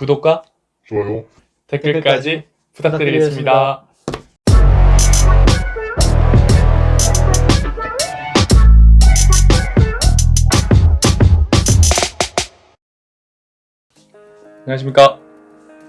구독과 좋아요. 댓글까지 부탁드리겠습니다. 안녕하십니까.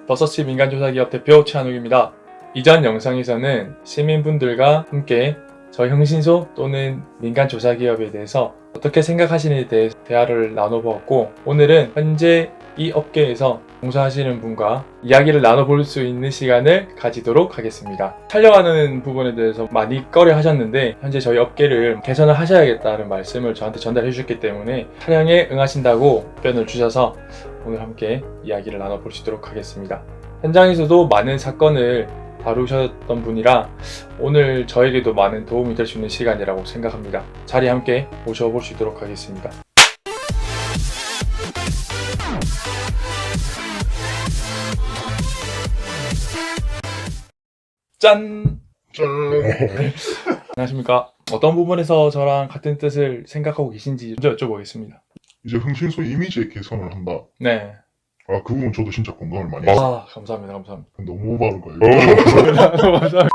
버서치 민간조사기업 대표 최한욱입니다. 이전 영상에서는 시민분들과 함께 저희 흥신소 또는 민간조사기업에 대해서 어떻게 생각하시는지에 대해 대화를 나눠보았고 오늘은 현재 이 업계에서 봉사하시는 분과 이야기를 나눠볼 수 있는 시간을 가지도록 하겠습니다. 촬영하는 부분에 대해서 많이 꺼려 하셨는데 현재 저희 업계를 개선을 하셔야겠다는 말씀을 저한테 전달해 주셨기 때문에 촬영에 응하신다고 답변을 주셔서 오늘 함께 이야기를 나눠보시도록 하겠습니다. 현장에서도 많은 사건을 다루셨던 분이라 오늘 저에게도 많은 도움이 될 수 있는 시간이라고 생각합니다. 자리 함께 모셔보시도록 하겠습니다. 짠! 짠. 안녕하십니까. 어떤 부분에서 저랑 같은 뜻을 생각하고 계신지 먼저 여쭤보겠습니다. 이제 흥신소 이미지의 개선을 한다. 네. 아, 그 부분 저도 진짜 공감을 많이 했어요. 아, 감사합니다. 감사합니다. 너무 오버하는 거예요. 감사합니다.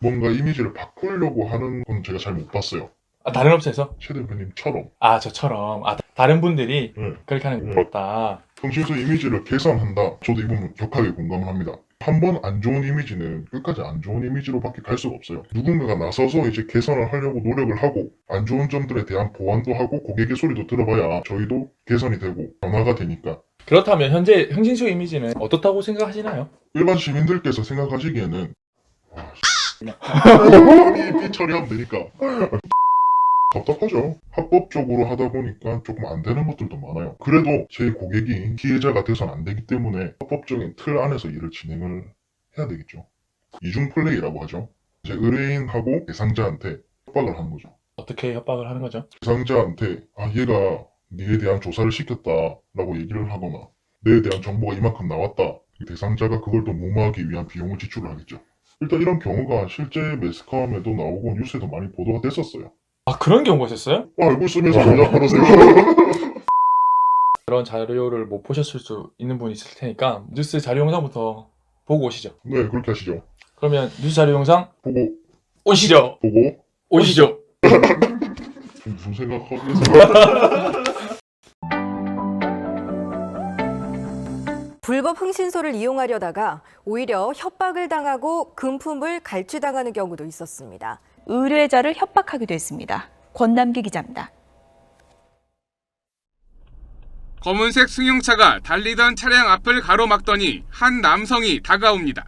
뭔가 이미지를 바꾸려고 하는 건 제가 잘 못 봤어요. 아, 다른 업체에서? 최 대표님처럼 아, 저처럼. 아, 다른 분들이 네. 그렇게 하는 네. 게 없다. 흥신소 이미지를 개선한다. 저도 이 부분 격하게 공감을 합니다. 한 번 안 좋은 이미지는 끝까지 안 좋은 이미지로밖에 갈 수가 없어요. 누군가가 나서서 이제 개선을 하려고 노력을 하고 안 좋은 점들에 대한 보완도 하고 고객의 소리도 들어봐야 저희도 개선이 되고 변화가 되니까 그렇다면 현재 흥신소 이미지는 어떻다고 생각하시나요? 일반 시민들께서 생각하시기에는 와, 씨. 삐 처리하면 되니까 답답하죠. 합법적으로 하다 보니까 조금 안 되는 것들도 많아요. 그래도 제 고객이 피해자가 돼서는 안 되기 때문에 합법적인 틀 안에서 일을 진행을 해야 되겠죠. 이중 플레이라고 하죠. 이제 의뢰인하고 대상자한테 협박을 하는 거죠. 어떻게 협박을 하는 거죠? 대상자한테 아 얘가 니에 대한 조사를 시켰다라고 얘기를 하거나 내에 대한 정보가 이만큼 나왔다 대상자가 그걸 또 무마하기 위한 비용을 지출을 하겠죠 일단 이런 경우가 실제 매스컴에도 나오고 뉴스에도 많이 보도가 됐었어요 아, 그런 경우가 있었어요? 아, 알고 있으면서 그냥 그러세요 그런 자료를 못 보셨을 수 있는 분이 있을 테니까 뉴스 자료 영상부터 보고 오시죠. 네 그렇게 하시죠 그러면 뉴스 자료 영상 보고 오시죠. 보고 오시죠. 무슨 생각하겠어요 불법 흥신소를 이용하려다가 오히려 협박을 당하고 금품을 갈취당하는 경우도 있었습니다. 의뢰자를 협박하기도 했습니다. 권남기 기자입니다. 검은색 승용차가 달리던 차량 앞을 가로막더니 한 남성이 다가옵니다.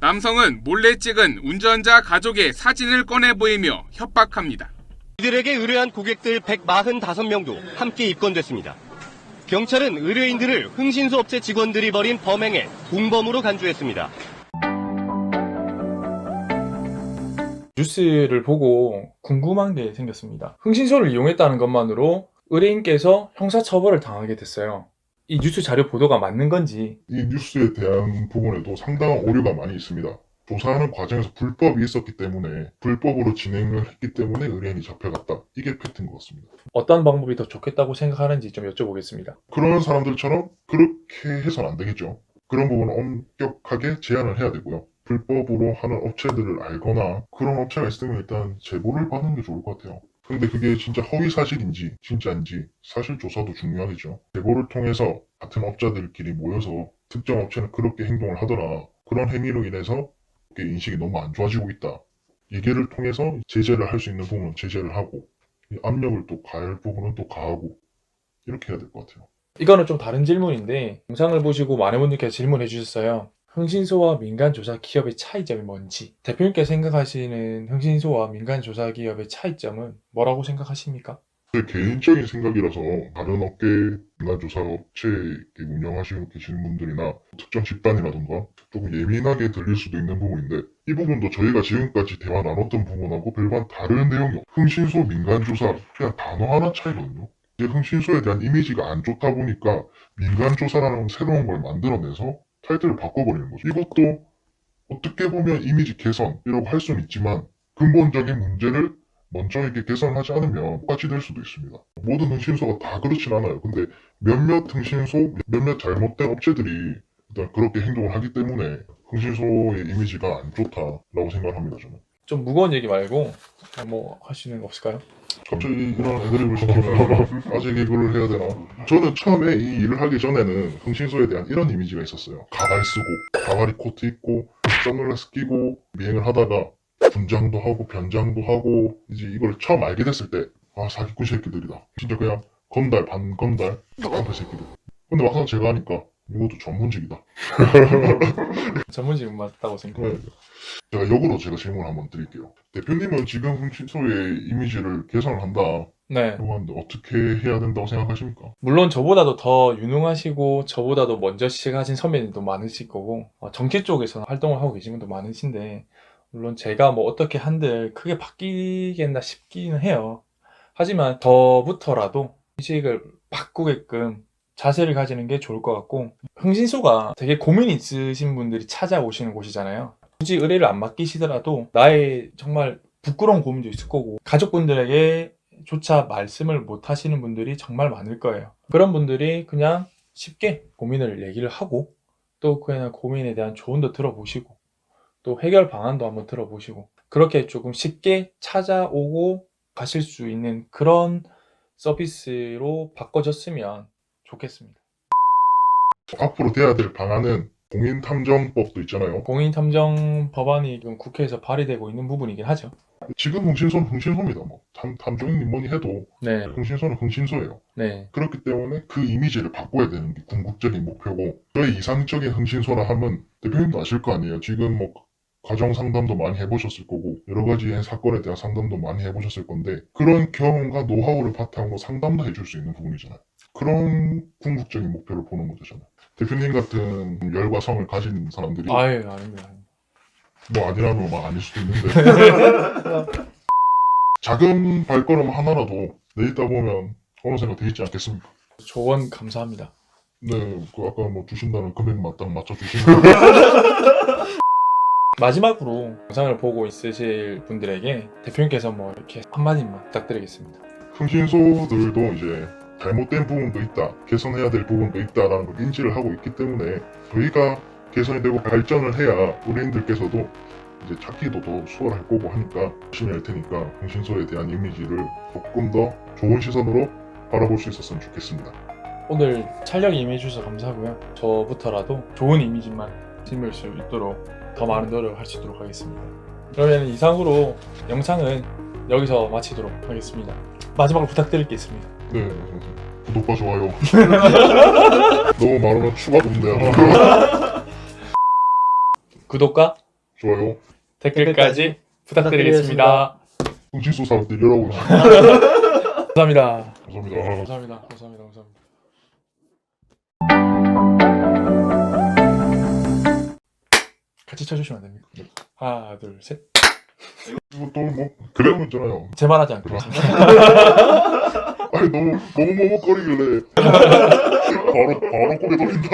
남성은 몰래 찍은 운전자 가족의 사진을 꺼내 보이며 협박합니다. 이들에게 의뢰한 고객들 145명도 함께 입건됐습니다. 경찰은 의뢰인들을 흥신소 업체 직원들이 벌인 범행에 공범으로 간주했습니다. 뉴스를 보고 궁금한 게 생겼습니다. 흥신소를 이용했다는 것만으로 의뢰인께서 형사처벌을 당하게 됐어요. 이 뉴스 자료 보도가 맞는 건지 이 뉴스에 대한 부분에도 상당한 오류가 많이 있습니다 조사하는 과정에서 불법이 있었기 때문에 불법으로 진행을 했기 때문에 의뢰인이 잡혀갔다 이게 팩트인 것 같습니다 어떤 방법이 더 좋겠다고 생각하는지 좀 여쭤보겠습니다. 그런 사람들처럼 그렇게 해서는 안 되겠죠. 그런 부분은 엄격하게 제한을 해야 되고요. 불법으로 하는 업체들을 알거나 그런 업체가 있으면 일단 제보를 받는 게 좋을 것 같아요. 근데 그게 진짜 허위 사실인지 진짜인지 사실 조사도 중요하겠죠. 제보를 통해서 같은 업자들끼리 모여서 특정 업체는 그렇게 행동을 하더라. 그런 행위로 인해서 인식이 너무 안 좋아지고 있다. 얘기를 통해서 제재를 할 수 있는 부분은 제재를 하고 이 압력을 또 가할 부분은 또 가하고 이렇게 해야 될 것 같아요. 이거는 좀 다른 질문인데 영상을 보시고 많은 분들께서 질문해 주셨어요. 흥신소와 민간조사 기업의 차이점이 뭔지 대표님께서 생각하시는 흥신소와 민간조사 기업의 차이점은 뭐라고 생각하십니까? 제 개인적인 생각이라서 다른 업계 민간조사 업체 운영하시고 계시는 분들이나 특정 집단이라던가 조금 예민하게 들릴 수도 있는 부분인데 이 부분도 저희가 지금까지 대화 나눴던 부분하고 별반 다른 내용이 없- 흥신소 민간조사 그냥 단어 하나 차이거든요. 이제 흥신소에 대한 이미지가 안 좋다 보니까 민간조사라는 새로운 걸 만들어내서 타이틀을 바꿔버리는 거죠. 이것도 어떻게 보면 이미지 개선이라고 할 수는 있지만 근본적인 문제를 먼저 이렇게 개선하지 않으면 똑같이 될 수도 있습니다. 모든 흥신소가 다 그렇진 않아요. 근데 몇몇 흥신소, 몇몇 잘못된 업체들이 일단 그렇게 행동을 하기 때문에 흥신소의 이미지가 안 좋다라고 생각합니다. 저는. 좀 무거운 얘기 말고 뭐 하시는 거 없을까요? 갑자기 이런 애드립을 시키면 아재 개그를 해야 되나? 저는 처음에 이 일을 하기 전에는 흥신소에 대한 이런 이미지가 있었어요. 가발 쓰고, 가발이 코트 입고, 선글라스 끼고, 미행을 하다가 분장도 하고, 변장도 하고, 이제 이걸 처음 알게 됐을 때, 아, 사기꾼 새끼들이다. 진짜 그냥 건달, 반 건달, 깡패 새끼들. 근데 막상 제가 하니까 이것도 전문직이다. 전문직 맞다고 생각해요. 네. 제가 역으로 제가 질문을 한번 드릴게요. 대표님은 지금 흥신소의 이미지를 개선을 한다. 네. 하는데 어떻게 해야 된다고 생각하십니까? 물론 저보다도 더 유능하시고 저보다도 먼저 시작하신 선배님도 많으실 거고 어, 정치 쪽에서는 활동을 하고 계신 분도 많으신데 물론 제가 뭐 어떻게 한들 크게 바뀌겠나 싶기는 해요. 하지만 저부터라도 인식을 바꾸게끔 자세를 가지는 게 좋을 것 같고 흥신소가 되게 고민이 있으신 분들이 찾아오시는 곳이잖아요. 굳이 의뢰를 안 맡기시더라도 나의 정말 부끄러운 고민도 있을 거고 가족분들에게 조차 말씀을 못 하시는 분들이 정말 많을 거예요. 그런 분들이 그냥 쉽게 고민을 얘기를 하고 또 그냥 고민에 대한 조언도 들어보시고 또 해결 방안도 한번 들어보시고 그렇게 조금 쉽게 찾아오고 가실 수 있는 그런 서비스로 바꿔졌으면 좋겠습니다. 앞으로 돼야 될 방안은 공인탐정법도 있잖아요. 공인탐정 법안이 지금 국회에서 발의되고 있는 부분이긴 하죠. 지금 흥신소는 흥신소입니다. 뭐 탐, 탐정님 뭐니 해도 네, 흥신소는 흥신소예요. 네, 그렇기 때문에 그 이미지를 바꿔야 되는 게 궁극적인 목표고 저의 이상적인 흥신소라 하면 대표님도 아실 거 아니에요. 지금 뭐 가정 상담도 많이 해보셨을 거고 여러 가지의 사건에 대한 상담도 많이 해보셨을 건데 그런 경험과 노하우를 바탕으로 상담도 해줄 수 있는 부분이잖아요. 그런 궁극적인 목표를 보는 거죠, 저는. 대표님 같은 열과 성을 가진 사람들이 아유 아닙니다. 뭐 아니라면 뭐 아닐 수도 있는데 작은 발걸음 하나라도 내딛다 보면 어느새가 돼 있지 않겠습니까? 조언 감사합니다. 네, 그 아까 뭐 주신다는 금액만 딱 맞춰 주시면 마지막으로 영상을 보고 있으실 분들에게 대표님께서 뭐 이렇게 한마디만 부탁드리겠습니다. 흥신소들도 이제 잘못된 부분도 있다, 개선해야 될 부분도 있다라는 걸 인지를 하고 있기 때문에 저희가 개선이 되고 발전을 해야 우리인들께서도 이제 찾기도 더 수월할 거고 하니까 열심히 할 테니까 흥신소에 대한 이미지를 조금 더 좋은 시선으로 바라볼 수 있었으면 좋겠습니다. 오늘 촬영 임해주셔서 감사하고요. 저부터라도 좋은 이미지만 심을 수 있도록 더 많은 노력을 할 수 있도록 하겠습니다. 그러면 이상으로 영상은 여기서 마치도록 하겠습니다. 마지막으로 부탁드릴 게 있습니다. 네, 구독과 좋아요. 너무 많으면 추가도 없네요. 구독과 좋아요. 댓글까지 부탁드리겠습니다. 흥신소 사람들 여러분 감사합니다. 감사합니다. 감사합니다. 감사합니다. 감사합니다. 같이 쳐주시면 안 됩니까? 하나, 둘, 셋. 이거 또뭐 거 있잖아요. 제 말하지 않고. 아니 너무 너무 머뭇거리길래 바로 바로 돌린다.